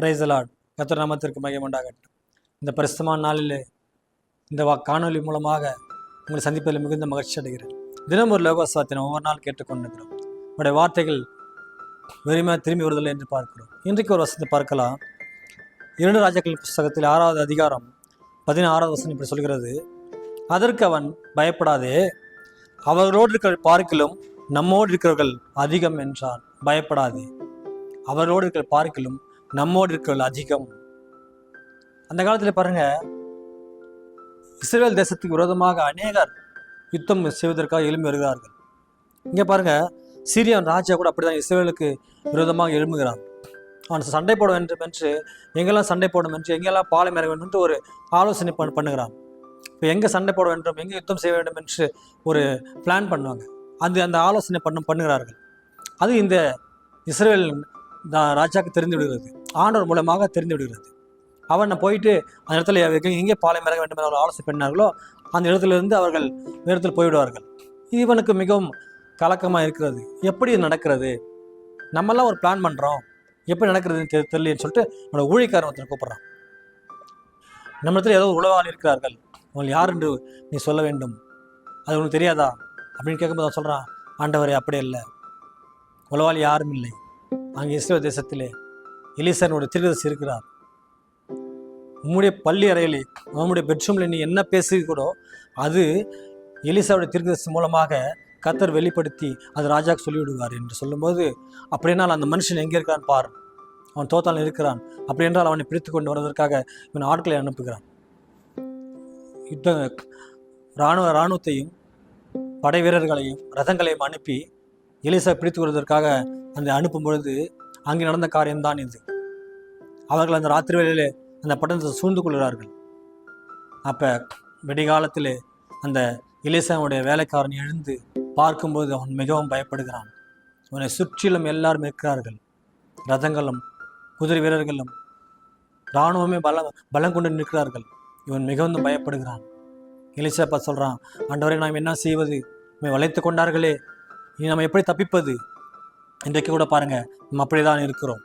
பிரைசலாட் கத்தர் நாமத்திற்கு மையம் உண்டாகட்டும். இந்த பரிசுமான நாளிலே இந்த வா காணொலி மூலமாக உங்களை சந்திப்பதில் மிகுந்த மகிழ்ச்சி அடைகிறேன். தினம் ஒரு லோகோத்சவத்தினை ஒவ்வொரு நாள் கேட்டுக்கொண்டிருக்கிறோம். உங்களுடைய வார்த்தைகள் வெறுமையாக திரும்பி வருதல் என்று பார்க்கிறோம். இன்றைக்கு ஒரு வசனத்தை பார்க்கலாம். இரண்டு ராஜாக்கள் புஸ்தகத்தில் ஆறாவது அதிகாரம் பதினாறாவது வசனம் இப்படி சொல்கிறது. அதற்கு அவன் பயப்படாதே. அவர்களோடு இருக்கிற பார்க்கிலும் நம்மோடு இருக்கிறவர்கள் அதிகம் என்றான். பயப்படாதே. அவர்களோடு இருக்கிற பார்க்கிலும் நம்மோடு இருக்கிறவர்கள் அதிகம். அந்த காலத்தில் பாருங்க இஸ்ரேல் தேசத்துக்கு விரோதமாக அநேகர் யுத்தம் செய்வதற்காக எழும்பி வருகிறார்கள். இங்கே பாருங்க சீரியன் ராஜா கூட அப்படிதான் இஸ்ரேலுக்கு விரோதமாக எழும்புகிறான். அவன் சண்டை போட வேண்டும் என்று எங்கெல்லாம் சண்டை போடும் என்று எங்கெல்லாம் பாலை இறங்க வேண்டும் என்று ஒரு ஆலோசனை பண்ண பண்ணுகிறான். இப்போ எங்கே சண்டை போட வேண்டும் எங்கே யுத்தம் செய்ய வேண்டும் என்று ஒரு பிளான் பண்ணுவாங்க. அது அந்த ஆலோசனை பண்ணும் பண்ணுகிறார்கள். அது இந்த இஸ்ரேல் தா- ராஜாவுக்கு தெரிந்து விடுகிறது. ஆண்டவர் மூலமாக தெரிந்து விடுகிறது. அவன் போயிட்டு அந்த இடத்துல எங்கே பாலை மிறக வேண்டும் என்று அவர் ஆலோசனை பண்ணார்களோ அந்த இடத்திலிருந்து அவர்கள் வேறு இடத்தில் போய்விடுவார்கள். இவனுக்கு மிகவும் கலக்கமாக இருக்கிறது. எப்படி இது நடக்கிறது? நம்மெல்லாம் ஒரு பிளான் பண்ணுறோம் எப்படி நடக்கிறதுன்னு தெ தெரியலன்னு சொல்லிட்டு அவனோட ஊழிக்காரன் ஒருத்தர் கூப்பிட்றான். நம்ம இடத்துல ஏதோ ஒரு இருக்கிறார்கள். அவங்க யார் என்று நீ சொல்ல வேண்டும். அது உனக்கு தெரியாதா? அப்படின்னு கேட்கும்போது அவன் சொல்கிறான் ஆண்டவரே அப்படியே இல்லை. உளவாளி யாரும் இல்லை. அங்கே இஸ்ரேல் தேசத்திலே எலிசனுடைய திருதசி இருக்கிறார் உம்முடைய பள்ளி அறையிலே உம்முடைய பெட்ரூமில் நீ என்ன பேசுகிறோ அது எலிசாவுடைய திருதசி மூலமாக கத்தர் வெளிப்படுத்தி அது ராஜாக்கு சொல்லிவிடுவார் என்று சொல்லும்போது அப்படின்னால் அந்த மனுஷன் எங்கே இருக்கான் பார். அவன் தோத்தால் இருக்கிறான். அப்படி என்றால் அவனை பிரித்து கொண்டு வருவதற்காக இவன் ஆட்களை அனுப்புகிறான். யுத்த இராணுவ இராணுவத்தையும் படை வீரர்களையும் ரதங்களையும் அனுப்பி எலிசா பிடித்து வருவதற்காக அந்த அனுப்பும் பொழுது அங்கே நடந்த காரியம்தான் இது. அவர்கள் அந்த ராத்திரி வேளையிலே அந்த பட்டணத்தை சூழ்ந்து கொள்கிறார்கள். அப்போ விடிகாலத்திலே அந்த எலிசாவுடைய வேலைக்காரன் எழுந்து பார்க்கும்போது அவன் மிகவும் பயப்படுகிறான். அவனை சுற்றிலும் எல்லாரும் இருக்கிறார்கள். ரதங்களும் குதிரை வீரர்களும் இராணுவமே பலம் பலம் கொண்டு நிற்கிறார்கள். இவன் மிகவும் பயப்படுகிறான். இலிசப்பா சொல்கிறான் அண்டவரை நாம் என்ன செய்வது? நம்மை வளைத்து கொண்டார்களே இனி நம்ம எப்படி தப்பிப்பது? இன்றைக்கு கூட பாருங்க நம்ம அப்படிதான் இருக்கிறோம்.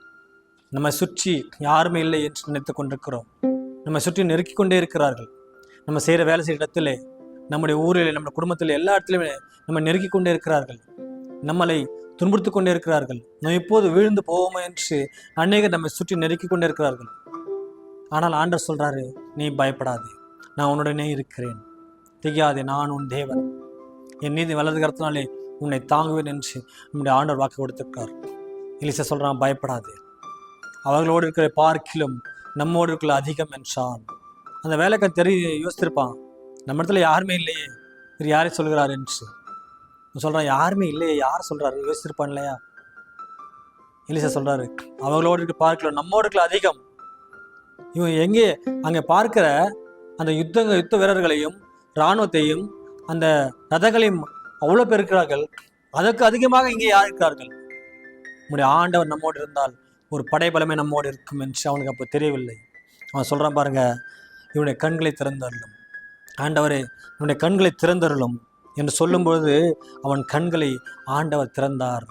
நம்ம சுற்றி யாருமே இல்லை என்று நினைத்து கொண்டிருக்கிறோம். நம்ம சுற்றி நெருக்கி கொண்டே இருக்கிறார்கள். நம்ம செய்கிற வேலை செய்கிற இடத்துல நம்முடைய ஊரில் நம்ம குடும்பத்தில் எல்லா இடத்துலையுமே நம்ம நெருக்கி கொண்டே இருக்கிறார்கள். நம்மளை துன்புறுத்தி கொண்டே இருக்கிறார்கள். நம்ம இப்போது விழுந்து போவோமா என்று அநேகர் நம்மை சுற்றி நெருக்கி கொண்டே இருக்கிறார்கள். ஆனால் ஆண்டர் சொல்கிறாரு நீ பயப்படாதே. நான் உன்னுடனே இருக்கிறேன். திகையாதே நான் உன் தேவன். என் நீதி வலது கருத்தினாலே உன்னை தாங்குவேன் என்று நம்முடைய ஆண்டவர் வாக்கு கொடுத்திருக்கார் எலிசா சொல்றான் பயப்படாது. அவர்களோடு இருக்கிற பார்க்கிலும் நம்மோடு இருக்கிற அதிகம் என்றான். அந்த வேலைக்காரன் தெரிய யோசித்திருப்பான் நம்ம இடத்துல யாருமே இல்லையே இது யாரை சொல்கிறார் என்று. சொல்கிறான் யாருமே இல்லையே யார் சொல்கிறாரு யோசிச்சிருப்பான் இல்லையா? எலிசா சொல்றாரு அவர்களோடு இருக்கிற பார்க்கல நம்மோடு இருக்கிற அதிகம். இவன் எங்கே? அங்கே பார்க்கிற அந்த யுத்த யுத்த வீரர்களையும் இராணுவத்தையும் அந்த ரதங்களையும் அவ்வளோ பேர் இருக்கிறார்கள். அதற்கு அதிகமாக இங்கே யார் இருக்கிறார்கள்? நம்முடைய ஆண்டவர் நம்மோடு இருந்தால் ஒரு படைபலமே நம்மோடு இருக்கும் என்று அவனுக்கு அப்போ தெரியவில்லை. அவன் சொல்கிறான் பாருங்க இவனுடைய கண்களை திறந்தருளும். ஆண்டவரே இவனுடைய கண்களை திறந்தருளும் என்று சொல்லும்பொழுது அவன் கண்களை ஆண்டவர் திறந்தார்.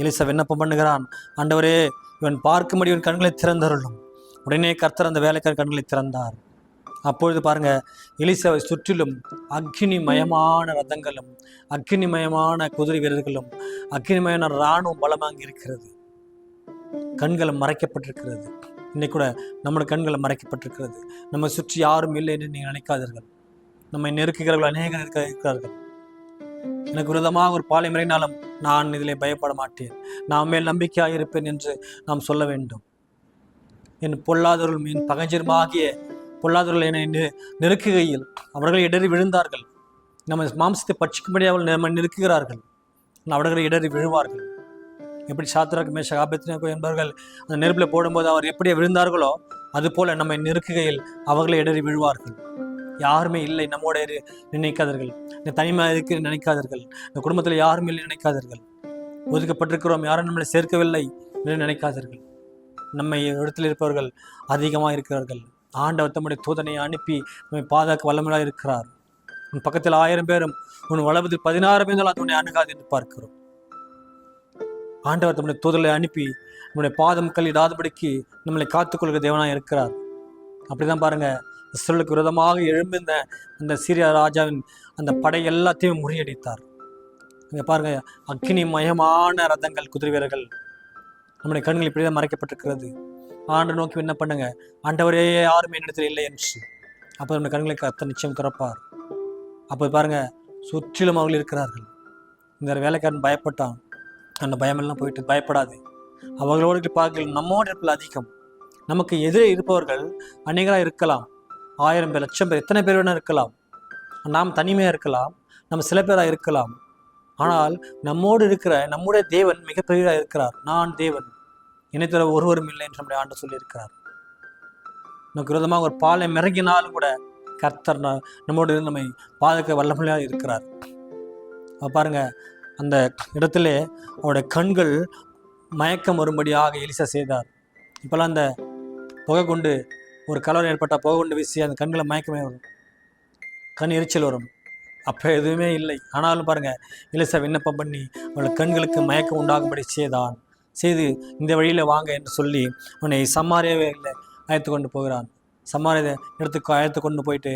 எலிசா விண்ணப்பம் பண்ணுகிறான். ஆண்டவரே இவன் பார்க்கும்படி இவன் கண்களை திறந்தருளும். உடனே கர்த்தர் அந்த வேலைக்கார கண்களை திறந்தார். அப்பொழுது பாருங்க எலிசாவை சுற்றிலும் அக்னிமயமான ரதங்களும் அக்னிமயமான குதிரை வீரர்களும் அக்னிமயமான இராணுவம் பலமாக இருக்கிறது கண்களும் மறைக்கப்பட்டிருக்கிறது. இன்னைக்கு கூட நம்முடைய கண்களை மறைக்கப்பட்டிருக்கிறது. நம்ம சுற்றி யாரும் இல்லை என்று நீங்கள் நினைக்காதீர்கள். நம்மை நெருக்குகிறவர்கள் அநேகர் இருக்க இருக்கிறார்கள். எனக்கு விரதமாக ஒரு பாலை மறைனாலும் நான் இதிலே பயப்பட மாட்டேன். நான் மேல் நம்பிக்கையாக இருப்பேன் என்று நாம் சொல்ல வேண்டும். என் பொல்லாதவர்கள் என் பகஞ்சருமாகிய பொல்லாதவர்கள் என்னை நெ- நெருக்குகையில் அவர்கள் இடறி விழுந்தார்கள். நம்ம மாம்சத்தை பட்சிக்கும்படி அவர்கள் நம்ம நெருக்குகிறார்கள். அவர்கள் இடறி விழுவார்கள். எப்படி சாத்திராக்கு மேஷ ஆபத்தினோ என்பவர்கள் அந்த நெருப்பில் போடும்போது அவர் எப்படி விழுந்தார்களோ அதுபோல நம்மை நெருக்குகையில் அவர்களை இடறி விழுவார்கள். யாருமே இல்லை நம்மோட நினைக்காதீர்கள். இந்த தனிமையாக இருக்கு நினைக்காதீர்கள். இந்த குடும்பத்தில் யாரும் இல்லை நினைக்காதீர்கள். ஒதுக்கப்பட்டிருக்கிறோம் யாரும் நம்மளை சேர்க்கவில்லை என்று நினைக்காதீர்கள். நம்மை இடத்தில் இருப்பவர்கள் அதிகமாக இருக்கிறார்கள் ஆண்டவர் தம்முடைய தூதனை அனுப்பி நம்மை பாதுகாக்க வல்லமையாக இருக்கிறார். உன் பக்கத்தில் ஆயிரம் பேரும் உன் வளபத்தில் பதினாறு பேரும் அது உன்னை அணுகாது என்று பார்க்கிறோம். ஆண்டவர் தம்முடைய தூதலை அனுப்பி நம்முடைய பாதம் கல்லிடாதபடிக்கு நம்மளை காத்துக்கொள்கிற தேவனாக இருக்கிறார். அப்படிதான் பாருங்க இஸ்ரேலுக்கு விரோதமாக எழும்பிருந்த அந்த சீரியா ராஜாவின் அந்த படை எல்லாத்தையும் முறியடித்தார். இங்கே பாருங்க அக்னி மயமான ரதங்கள் குதிரை வீரர்கள் நம்முடைய கண்கள் இப்படிதான் மறைக்கப்பட்டிருக்கிறது. ஆண்டு நோக்கி என்ன பண்ணுங்க. ஆண்டவரே யாருமே என்னிடத்தில் இல்லை என்று. அப்போ நம்ம கண்களை கத்த நிச்சயம் திறப்பார். அப்போ பாருங்க சுற்றிலும் அவர்கள் இருக்கிறார்கள். இந்த வேலைக்காரன் பயப்பட்டான். அந்த பயமெல்லாம் போயிட்டு பயப்படாது. அவர்களோடு பார்க்கல நம்மோடு இருப்பில் அதிகம். நமக்கு எதிரே இருப்பவர்கள் அநேகராக இருக்கலாம். ஆயிரம் பேர் லட்சம் பேர் எத்தனை பேர் வேணால் இருக்கலாம். நாம் தனிமையாக இருக்கலாம். நம்ம சில பேராக இருக்கலாம். ஆனால் நம்மோடு இருக்கிற நம்முடைய தேவன் மிகப்பெரியதாக இருக்கிறார். நான் தேவன். என்னை ஒருவரும் இல்லை என்று நம்முடைய ஆண்டு சொல்லியிருக்கிறார். நமக்கு விரோதமாக ஒரு பாலை மிறங்கினாலும் கூட கர்த்தர் நம்மோடு இருந்து நம்மை பாதுகாக்க வல்லமையாக இருக்கிறார். அப்ப பாருங்க அந்த இடத்திலே அவருடைய கண்கள் மயக்கம் வரும்படியாக எலிசா செய்தார். இப்போல்லாம் அந்த புகை கொண்டு ஒரு கலவரம் ஏற்பட்டால் புகை கொண்டு வீசி அந்த கண்களை மயக்கமே வரும். கண் எரிச்சல் வரும். அப்போ எதுவுமே இல்லை. ஆனாலும் பாருங்க எலிசா விண்ணப்பம் பண்ணி அவளுடைய கண்களுக்கு மயக்கம் உண்டாகும்படி செய்தான். செய்து இந்த வழியில் வாங்க என்று சொல்லி அவனை சம்மாரியாவே அழைத்து கொண்டு போகிறான். சம்மாரிய இடத்துக்கு அழைத்து கொண்டு போயிட்டு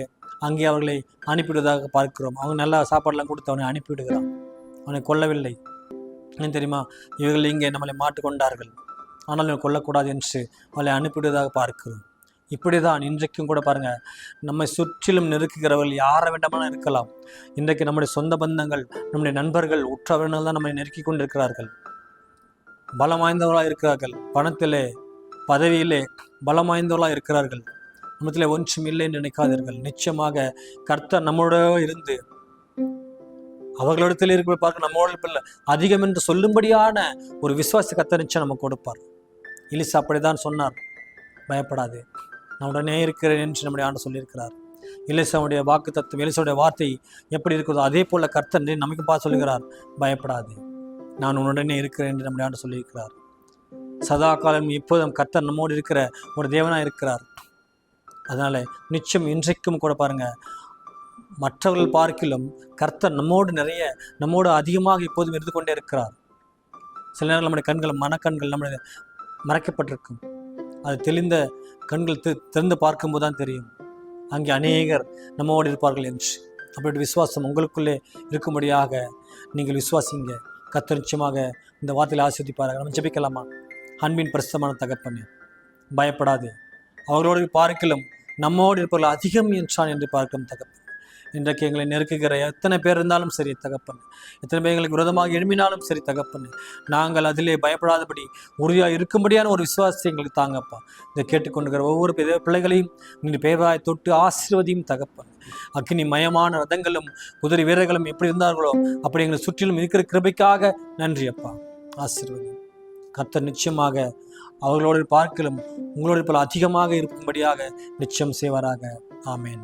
அங்கே அவர்களை அனுப்பிவிடுவதாக பார்க்கிறோம். அவங்க நல்லா சாப்பாடெல்லாம் கொடுத்து அவனை அனுப்பிவிடுகிறான். அவனை கொல்லவில்லை. ஏன் தெரியுமா? இவர்கள் இங்கே நம்மளை மாட்டுக்கொண்டார்கள் ஆனால் இவனை கொல்லக்கூடாது என்று அவளை அனுப்பிவிடுவதாக பார்க்கிறோம். இப்படி தான் இன்றைக்கும் கூட பாருங்க நம்மை சுற்றிலும் நெருக்குகிறவர்கள் யாரை வேண்டாமலும் இருக்கலாம். இன்றைக்கு நம்முடைய சொந்த பந்தங்கள் நம்முடைய நண்பர்கள் உற்றவர்கள் தான் நம்மை நெருக்கி கொண்டிருக்கிறார்கள். பலம் வாய்ந்தவர்களாக இருக்கிறார்கள். பணத்திலே பதவியிலே பலம் வாய்ந்தவர்களாக இருக்கிறார்கள். நம்மத்திலே ஒன்றும் இல்லைன்னு நினைக்காதீர்கள். நிச்சயமாக கர்த்தர் நம்மோட இருந்து அவர்களிடத்தில் இருக்கிற பார்க்க நம்மோட இல்லை அதிகம் என்று சொல்லும்படியான ஒரு விசுவாச கர்த்தர் நிச்சயம் நமக்கு கொடுப்பார். இலிசா அப்படிதான் சொன்னார். பயப்படாது. நான் உடனே இருக்கிறேன் என்று நம்முடைய ஆண்டு சொல்லியிருக்கிறார். இலிசாவுடைய வாக்கு தத்துவம் இலிசாவுடைய வார்த்தை எப்படி இருக்கிறதோ அதே போல கர்த்தர் நமக்கு பார்த்து சொல்லுகிறார். பயப்படாது. நான் உன்னுடனே இருக்கிறேன் என்று நம்முடைய ஆண்டு சொல்லியிருக்கிறார். சதா காலம் இப்போதும் கர்த்தர் நம்மோடு இருக்கிற ஒரு தேவனா இருக்கிறார். அதனால் நிச்சயம் இன்றைக்கும் கூட பாருங்க மற்றவர்கள் பார்க்கிலும் கர்த்தர் நம்மோடு நிறைய நம்மோடு அதிகமாக இப்போதும் இருந்து கொண்டே இருக்கிறார். சில நேரம் நம்முடைய கண்கள் மனக்கண்கள் நம்முடைய மறைக்கப்பட்டிருக்கும். அது தெளிந்த கண்கள் தி- திறந்து பார்க்கும்போது தான் தெரியும். அங்கே அநேகர் நம்மோடு இருப்பார்கள் என்று. அப்படி விசுவாசம் உங்களுக்குள்ளே இருக்கும்படியாக நீங்கள் விசுவாசிங்க. கர்த்தர் நிச்சயமாக இந்த வார்த்தையில் ஆஸ்வதிப்பார்கள் நம்ம ஜெபிக்கலாமா? அன்பின் பிரசுத்தமான தகப்பன் பயப்படாது. அவர்களோடு பார்க்கலும் நம்மோடு இருப்பவர்கள் அதிகம் என்றான் என்று பார்க்கும் தகப்பன். இன்றைக்கு எங்களை நெருக்குகிற எத்தனை பேர் இருந்தாலும் சரி தகப்பன். எத்தனை பேர் எங்களுக்கு விரோதமாக எழுமினாலும் சரி தகப்பன். நாங்கள் அதிலே பயப்படாதபடி உறுதியாக இருக்கும்படியான ஒரு விசுவாசத்தை எங்களுக்கு தாங்கப்பா. இதை கேட்டுக்கொண்டுகிற ஒவ்வொரு பிள்ளைகளையும் நீங்கள் பேராய் தொட்டு ஆசீர்வதியும் தகப்பன். அக்னி மயமான ரதங்களும் குதிரை வீரர்களும் எப்படி இருந்தார்களோ அப்படி எங்களை சுற்றிலும் இருக்கிற கிருபைக்காக நன்றி அப்பா. ஆசீர்வதி. கர்த்தர் நிச்சயமாக அவர்களோடு பார்க்கலும் உங்களோடு பல அதிகமாக இருக்கும்படியாக நிச்சயம் செய்வாராக. ஆமேன்.